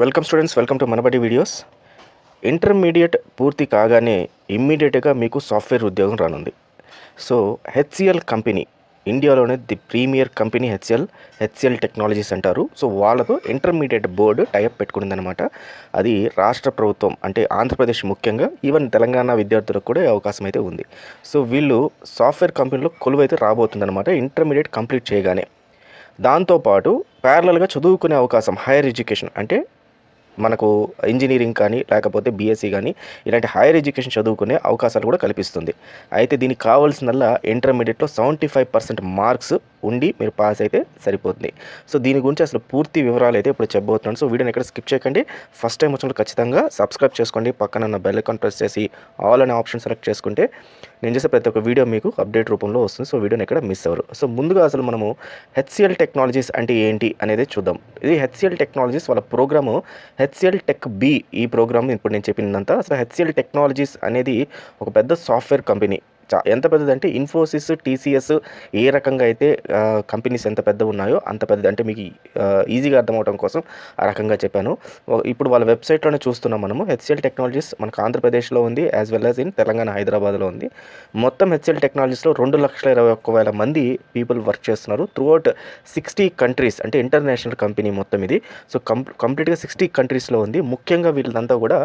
Welcome students welcome to Manabadi videos intermediate పూర్తి కాగానే ఇమ్మీడియట్గా మీకు సాఫ్ట్వేర్ ఉద్యోగం రానుంది. సో హెచ్సిఎల్ కంపెనీ ఇండియాలోనే the premier company HCL HCL technologies అంటారు. సో వాళ్ళతో ఇంటర్మీడియట్ బోర్డు టైప్ పెట్టుకునిందనమాట అది రాష్ట్ర ప్రభుత్వం అంటే ఆంధ్రప్రదేశ్ ముఖ్యంగా ఈవెన్ తెలంగాణ విద్యార్థులకు కూడా అవకాశం అయితే ఉంది. సో వీళ్ళు సాఫ్ట్వేర్ కంపెనీలో కొలువైతే రాబోతుందన్నమాట ఇంటర్మీడియట్ కంప్లీట్ చేయగానే. దాంతోపాటు ప్యారలల్గా చదువుకునే అవకాశం హైయర్ ఎడ్యుకేషన్ అంటే మనకు ఇంజనీరింగ్ కానీ లేకపోతే బీఎస్సీ కానీ ఇలాంటి హైయర్ ఎడ్యుకేషన్ చదువుకునే అవకాశాలు కూడా కల్పిస్తుంది. అయితే దీనికి కావాల్సినల్లా ఇంటర్మీడియట్లో సెవెంటీ ఫైవ్ పర్సెంట్ మార్క్స్ ఉండి మీరు పాస్ అయితే సరిపోతుంది. సో దీని గురించి అసలు పూర్తి వివరాలు అయితే ఇప్పుడు చెప్పబోతున్నాను. సో వీడియోని ఎక్కడ స్కిప్ చేయకండి. ఫస్ట్ టైం వచ్చినప్పుడు ఖచ్చితంగా సబ్స్క్రైబ్ చేసుకోండి. పక్కన ఉన్న బెల్ ఐకాన్ ప్రెస్ చేసి ఆల్ అనే ఆప్షన్ సెలెక్ట్ చేసుకుంటే నేను చేసే ప్రతి ఒక్క వీడియో మీకు అప్డేట్ రూపంలో వస్తుంది. సో వీడియోని ఎక్కడ మిస్ అవ్వరు. సో ముందుగా అసలు మనము హెచ్సిఎల్ టెక్నాలజీస్ అంటే ఏంటి అనేది చూద్దాం. ఇది హెచ్సిఎల్ టెక్నాలజీస్ వాళ్ళ ప్రోగ్రాము హెచ్సిఎల్ టెక్ బి ఈ ప్రోగ్రామ్ ఇప్పుడు నేను చెప్పినంత. అసలు హెచ్సిఎల్ టెక్నాలజీస్ అనేది ఒక పెద్ద సాఫ్ట్వేర్ కంపెనీ. ఎంత పెద్దదంటే ఇన్ఫోసిస్ టీసీఎస్ ఏ రకంగా అయితే కంపెనీస్ ఎంత పెద్ద ఉన్నాయో అంత పెద్దది. అంటే మీకు ఈజీగా అర్థం కోసం ఆ రకంగా చెప్పాను. ఇప్పుడు వాళ్ళ వెబ్సైట్లోనే చూస్తున్నాం మనము. హెచ్సిఎల్ టెక్నాలజీస్ మనకు ఆంధ్రప్రదేశ్లో ఉంది as well as in Telangana హైదరాబాద్లో ఉంది. మొత్తం హెచ్సిఎల్ టెక్నాలజీస్లో రెండు లక్షల ఇరవై ఒక్క వేల మంది పీపుల్ వర్క్ చేస్తున్నారు. త్రూఅవుట్ సిక్స్టీ కంట్రీస్ అంటే ఇంటర్నేషనల్ కంపెనీ మొత్తం ఇది. సో కంప్ కంప్లీట్గా సిక్స్టీ కంట్రీస్లో ఉంది. ముఖ్యంగా వీళ్ళంతా కూడా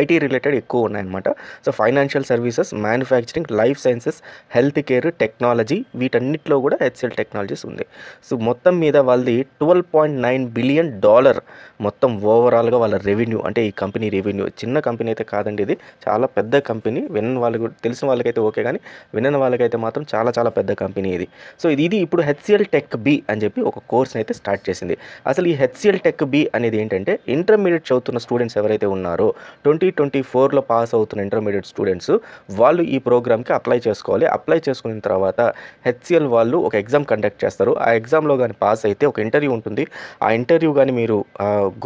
ఐటీ రిలేటెడ్ ఎక్కువ ఉన్నాయన్నమాట. So financial services manufacturing life sciences health care technology వీటన్నిటిలో కూడా హెచ్ఎల్ టెక్నాలజీస్ ఉంది. సో మొత్తం మీద వాళ్ళది twelve point nine billion dollar మొత్తం ఓవరాల్గా వాళ్ళ రెవెన్యూ అంటే ఈ కంపెనీ రెవెన్యూ. చిన్న కంపెనీ అయితే కాదండి ఇది. చాలా పెద్ద కంపెనీ. విన్న వాళ్ళకి తెలిసిన వాళ్ళకైతే ఓకే కానీ వినని వాళ్ళకైతే మాత్రం చాలా చాలా పెద్ద కంపెనీ ఇది. సో ఇది ఇది ఇప్పుడు హెచ్సిఎల్ టెక్ బి అని చెప్పి ఒక కోర్స్ని అయితే స్టార్ట్ చేసింది. అసలు ఈ హెచ్సిఎల్ టెక్ బి అనేది ఏంటంటే ఇంటర్మీడియట్ చదువుతున్న స్టూడెంట్స్ ఎవరైతే ఉన్నారో ట్వంటీ ట్వంటీ ఫోర్లో పాస్ అవుతున్న ఇంటర్మీడియట్ స్టూడెంట్స్ వాళ్ళు ఈ ప్రోగ్రామ్కి అప్లై చేసుకోవాలి. అప్లై చేసుకున్న తర్వాత హెచ్సిఎల్ వాళ్ళు ఒక ఎగ్జామ్ కండక్ట్ చేస్తారు. ఆ ఎగ్జామ్లో కానీ పాస్ అయితే ఒక ఇంటర్వ్యూ ఉంటుంది. ఆ ఇంటర్వ్యూ కానీ మీరు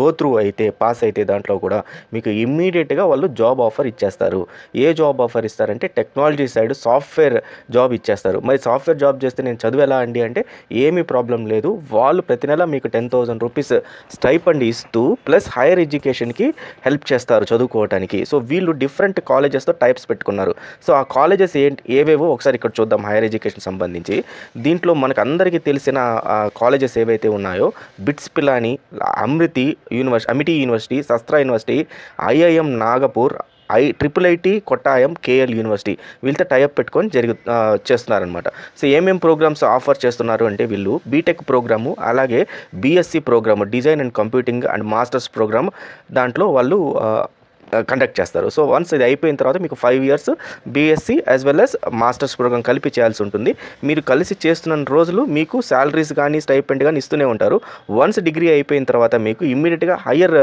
గో త్రూ అయితే పాస్ అయితే దాంట్లో కూడా మీకు ఇమ్మీడియట్గా వాళ్ళు జాబ్ ఆఫర్ ఇచ్చేస్తారు. ఏ జాబ్ ఆఫర్ ఇస్తారంటే టెక్నాలజీ సైడ్ సాఫ్ట్వేర్ జాబ్ ఇచ్చేస్తారు. మరి సాఫ్ట్వేర్ జాబ్ చేస్తే నేను చదువు ఎలా అండి అంటే ఏమీ ప్రాబ్లం లేదు. వాళ్ళు ప్రతి నెల మీకు టెన్ థౌసండ్ రూపీస్ స్టైపండ్ ఇస్తూ ప్లస్ హైయర్ ఎడ్యుకేషన్కి హెల్ప్ చేస్తారు చదువుకోవడానికి సో వీళ్ళు డిఫరెంట్ కాలేజెస్తో టైప్స్ పెట్టుకున్నారు. సో ఆ కాలేజెస్ ఏంటి ఏవేవో ఒకసారి ఇక్కడ చూద్దాం హైయర్ ఎడ్యుకేషన్ సంబంధించి. దీంట్లో మనకు అందరికీ తెలిసిన కాలేజెస్ ఏవైతే ఉన్నాయో BITS Pilani Amrita University Amity University Sastra University IIM Nagpur I triple IT Kottayam KL University వీళ్ళతో టైప్ పెట్టుకొని జరుగు చేస్తున్నారనమాట సో ఏమేం ప్రోగ్రామ్స్ ఆఫర్ చేస్తున్నారు అంటే వీళ్ళు బీటెక్ ప్రోగ్రాము అలాగే BSc programme design and computing and masters programme దాంట్లో వాళ్ళు Uh, కండక్ట్ చేస్తారు. సో వన్స్ ఇది అయిపోయిన తర్వాత మీకు five years BSc as well as masters programme కలిపి చేయాల్సి ఉంటుంది. మీరు కలిసి చేస్తున్న రోజులు మీకు శాలరీస్ కానీ స్టైపెండ్ కానీ ఇస్తూనే ఉంటారు. వన్స్ డిగ్రీ అయిపోయిన తర్వాత మీకు ఇమ్మీడియట్గా హయ్యర్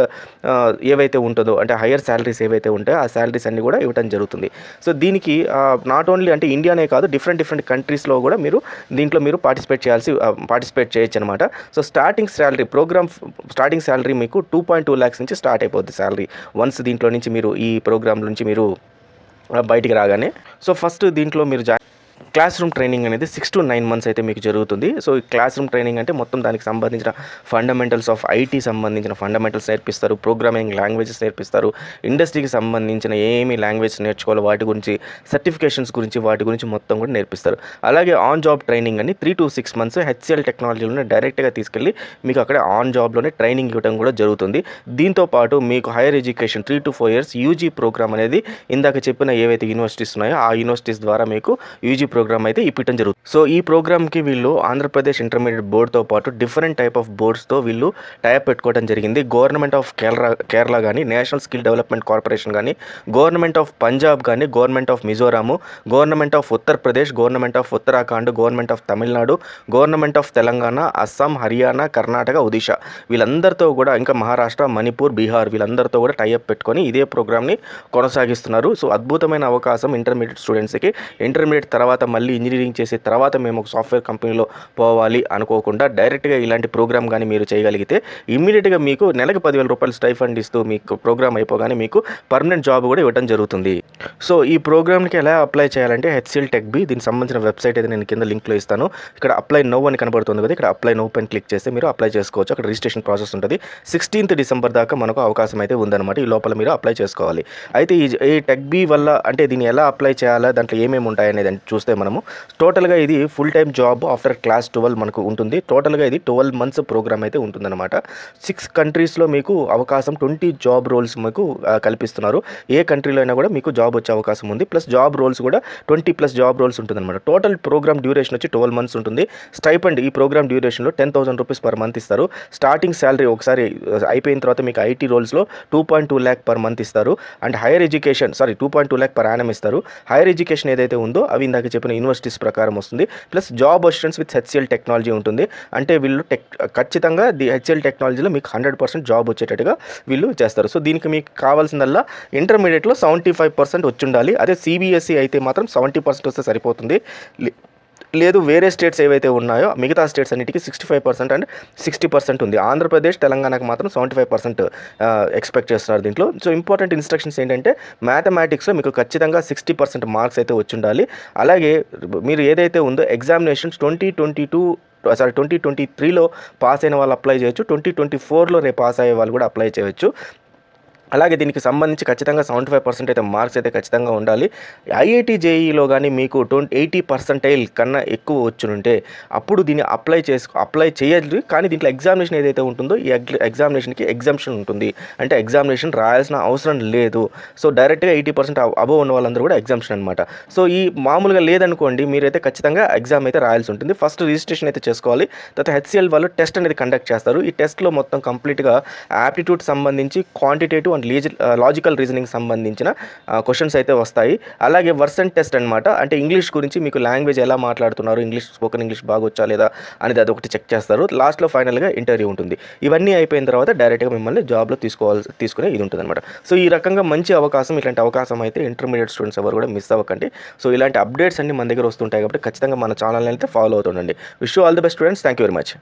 uh, ఏవైతే ఉంటుందో అంటే హయ్యర్ శాలరీస్ ఏవైతే ఉంటాయో ఆ శాలరీస్ అన్ని కూడా ఇవ్వడం జరుగుతుంది. సో దీనికి uh, నాట్ ఓన్లీ అంటే ఇండియానే కాదు డిఫరెంట్ డిఫరెంట్ కంట్రీస్లో కూడా మీరు దీంట్లో మీరు పార్టిసిపేట్ చేయాల్సి పార్టిసిపేట్ చేయొచ్చు అనమాట so starting salary programme starting salary మీకు టూ పాయింట్ టూ ల్యాక్స్ నుంచి స్టార్ట్ అయిపోద్ది శాలరీ వన్స్ దీంట్లో నుంచి మీరు ఈ ప్రోగ్రామ్ నుంచి మీరు ఆ, బయటికి రాగానే. సో ఫస్ట్ దీంట్లో మీరు జాయిన్ క్లాస్ రూమ్ ట్రైనింగ్ అనేది సిక్స్ టు నైన్ మంత్స్ అయితే మీకు జరుగుతుంది. సో ఈ క్లాస్ రూమ్ ట్రైనింగ్ అంటే మొత్తం దానికి సంబంధించిన ఫండమెంటల్స్ ఆఫ్ ఐటీ సంబంధించిన ఫండమెంటల్స్ నేర్పిస్తారు. ప్రోగ్రామింగ్ లాంగ్వేజెస్ నేర్పిస్తారు. ఇండస్ట్రీకి సంబంధించిన ఏమి లాంగ్వేజ్ నేర్చుకోవాలో వాటి గురించి సర్టిఫికేషన్స్ గురించి వాటి గురించి మొత్తం కూడా నేర్పిస్తారు. అలాగే ఆన్ జాబ్ ట్రైనింగ్ అని three to six months HCL టెక్నాలజీలోనే డైరెక్ట్గా తీసుకెళ్ళి మీకు అక్కడ ఆన్ జాబ్లోనే ట్రైనింగ్ ఇవ్వడం కూడా జరుగుతుంది. దీంతో పాటు మీకు higher education three to four years UG programme అనేది ఇందాక చెప్పిన ఏవైతే యూనివర్సిటీస్ ఉన్నాయో ఆ యూనివర్సిటీస్ ద్వారా మీకు యూజీ ప్రోగ్రామ్ అయితే ఇప్పించడం జరుగుతుంది. సో ఈ ప్రోగ్రామ్కి వీళ్ళు ఆంధ్రప్రదేశ్ ఇంటర్మీడియట్ బోర్డ్తో పాటు డిఫరెంట్ టైప్ ఆఫ్ బోర్డ్స్తో వీళ్ళు టైప్ పెట్టుకోవడం జరిగింది. గవర్నమెంట్ ఆఫ్ కేరళ కేరళ కానీ నేషనల్ స్కిల్ డెవలప్మెంట్ కార్పొరేషన్ కానీ గవర్నమెంట్ ఆఫ్ పంజాబ్ కానీ government of Mizoram government of Uttar Pradesh government of Uttarakhand government of Tamil Nadu government of Telangana Assam Haryana Karnataka Odisha వీళ్ళందరితో కూడా ఇంకా మహారాష్ట్ర మణిపూర్ బీహార్ వీళ్ళందరితో కూడా టైఅప్ పెట్టుకొని ఇదే ప్రోగ్రామ్ని కొనసాగిస్తున్నారు. సో అద్భుతమైన అవకాశం ఇంటర్మీడియట్ స్టూడెంట్స్కి. ఇంటర్మీడియట్ తర్వాత మళ్ళీ ఇంజనీరింగ్ చేసే తర్వాత మేము ఒక సాఫ్ట్వేర్ కంపెనీలో పోవాలి అనుకోకుండా డైరెక్ట్గా ఇలాంటి ప్రోగ్రామ్ కానీ మీరు చేయగలిగితే ఇమ్మీడియట్గా మీకు నెలకు పదివేల రూపాయలు స్టైఫండ్ ఇస్తూ మీకు ప్రోగ్రామ్ అయిపోగానే మీకు పర్మనెంట్ జాబ్ కూడా ఇవ్వడం జరుగుతుంది. సో ఈ ప్రోగ్రామ్కి ఎలా అప్లై చేయాలంటే హెచ్సిఎల్ టెక్ బి దీనికి సంబంధించిన వెబ్సైట్ అయితే నేను కింద లింక్లో ఇస్తాను. ఇక్కడ అప్లై నో అని కనబడుతుంది కదా ఇక్కడ అప్లై నో పైన క్లిక్ చేస్తే మీరు అప్లై చేసుకోవచ్చు. అక్కడ రిజిస్ట్రేషన్ ప్రాసెస్ ఉంటుంది. సిక్స్టీన్త్ డిసెంబర్ దాకా మనకు అవకాశం అయితే ఉందన్నమాట. ఈ లోపల మీరు అప్లై చేసుకోవాలి. అయితే ఈ టెక్ బి వల్ల అంటే దీన్ని ఎలా అప్లై చేయాలా దాంట్లో ఏమేమి ఉంటాయనేది చూసి చూస్తే మనము టోటల్గా ఇది full time job after class twelve మనకు ఉంటుంది. టోటల్గా ఇది ట్వెల్వ్ మంత్స్ ప్రోగ్రామ్ అయితే ఉంటుందన్నమాట. సిక్స్ కంట్రీస్లో మీకు అవకాశం ట్వంటీ జాబ్ రోల్స్ మీకు కల్పిస్తున్నారు. ఏ కంట్రీలో అయినా కూడా మీకు జాబ్ వచ్చే అవకాశం ఉంది. ప్లస్ జాబ్ రోల్స్ కూడా ట్వంటీ ప్లస్ జాబ్ రోల్స్ ఉంటుందన్నమాట. టోటల్ ప్రోగ్రామ్ డ్యూరేషన్ వచ్చి ట్వెల్వ్ మంత్స్ ఉంటుంది. స్టైపండ్ ఈ programme డ్యూరేషన్లో ten thousand rupees per month ఇస్తారు. స్టార్టింగ్ శాలరీ ఒకసారి అయిపోయిన తర్వాత మీకు IT రోల్స్లో two point two lakh per month ఇస్తారు. And higher education sorry two point two lakh per annum ఇస్తారు. హైయర్ ఎడ్యుకేషన్ ఏదైతే ఉందో అవి ఇందాక చెప్పిన యూనివర్సిటీస్ ప్రకారం వస్తుంది. Plus job assistance with HCL technology ఉంటుంది. అంటే వీళ్ళు టెక్ ఖచ్చితంగా ది హెచ్సిఎల్ టెక్నాలజీలో మీకు హండ్రెడ్ పర్సెంట్ జాబ్ వచ్చేటట్టుగా వీళ్ళు చేస్తారు. సో దీనికి మీకు కావాల్సిందల్లా ఇంటర్మీడియట్లో సెవెంటీ ఫైవ్ పర్సెంట్ వచ్చి ఉండాలి. అదే సిబిఎస్ఈ అయితే మాత్రం సెవెంటీ పర్సెంట్ వస్తే సరిపోతుంది. లేదు వేరే స్టేట్స్ ఏవైతే ఉన్నాయో మిగతా స్టేట్స్ అన్నిటికీ sixty five percent and sixty percent ఉంది. ఆంధ్రప్రదేశ్ తెలంగాణకు మాత్రం సెవెంటీ ఫైవ్ పర్సెంట్ ఎక్స్పెక్ట్ చేస్తున్నారు దీంట్లో. సో ఇంపార్టెంట్ ఇన్స్ట్రక్షన్స్ ఏంటంటే మ్యాథమెటిక్స్లో మీకు ఖచ్చితంగా సిక్స్టీ పర్సెంట్ మార్క్స్ అయితే వచ్చి ఉండాలి అలాగే మీరు ఏదైతే ఉందో examinations twenty twenty two sorry twenty twenty త్రీలో పాస్ అయిన వాళ్ళు అప్లై చేయొచ్చు. ట్వంటీ ట్వంటీ ఫోర్లో రేపు పాస్ అయ్యే వాళ్ళు కూడా అప్లై చేయొచ్చు. అలాగే దీనికి సంబంధించి ఖచ్చితంగా సెవెంటీ ఫైవ్ పర్సెంట్ అయితే మార్క్స్ అయితే ఖచ్చితంగా ఉండాలి. ఐఐటి జేఈలో కానీ మీకు ట్వంటీ ఎయిటీ పర్సెంటైల్ కన్నా ఎక్కువ వచ్చునుంటే అప్పుడు దీన్ని అప్లై చేసుకో అప్లై చేయాలి కానీ దీంట్లో ఎగ్జామినేషన్ ఏదైతే ఉంటుందో ఈ ఎగ్జామినేషన్కి ఎగ్జామ్షన్ ఉంటుంది. అంటే ఎగ్జామినేషన్ రాయాల్సిన అవసరం లేదు. సో డైరెక్ట్గా ఎయిటీ పర్సెంట్ అబవ్ ఉన్న వాళ్ళందరూ కూడా ఎగ్జామ్షన్ అనమాట సో ఈ మామూలుగా లేదనుకోండి మీరైతే ఖచ్చితంగా ఎగ్జామ్ అయితే రాయాల్సి ఉంటుంది. ఫస్ట్ రిజిస్ట్రేషన్ అయితే చేసుకోవాలి. తర్వాత హెచ్సిఎల్ వాళ్ళు టెస్ట్ అనేది కండక్ట్ చేస్తారు. ఈ టెస్ట్లో మొత్తం కంప్లీట్గా యాప్టిట్యూడ్ సంబంధించి క్వాంటిటేటివ్ అండ్ లీజ లాజికల్ రీజనింగ్ సంబంధించిన uh, క్వశ్చన్స్ అయితే వస్తాయి. అలాగే వర్సన్ టెస్ట్ అనమాట అంటే ఇంగ్లీష్ గురించి మీకు లాంగ్వేజ్ ఎలా మాట్లాడుతున్నారు? ఇంగ్లీష్ స్పోకెన్ ఇంగ్లీష్ బాగా వచ్చా లేదా అనేది అదొకటి చెక్ చేస్తారు. లాస్ట్లో ఫైనల్గా ఇంటర్వ్యూ ఉంటుంది. ఇవన్నీ అయిపోయిన తర్వాత డైరెక్ట్గా మిమ్మల్ని జాబ్లో తీసుకోవాల్సి తీసుకునే ఇది ఉంటుంది అనమాట సో ఈ రకంగా మంచి అవకాశం ఇలాంటి అవకాశం అయితే ఇంటర్మీడియట్ స్టూడెంట్స్ ఎవరు కూడా మిస్ అవ్వకండి. సో ఇలాంటి అప్డేట్స్ అన్ని మన దగ్గర వస్తుంటాయి కాబట్టి ఖచ్చితంగా మన ఛానల్ని అయితే follow అవుతుండండి. Wish all the best students thank you very much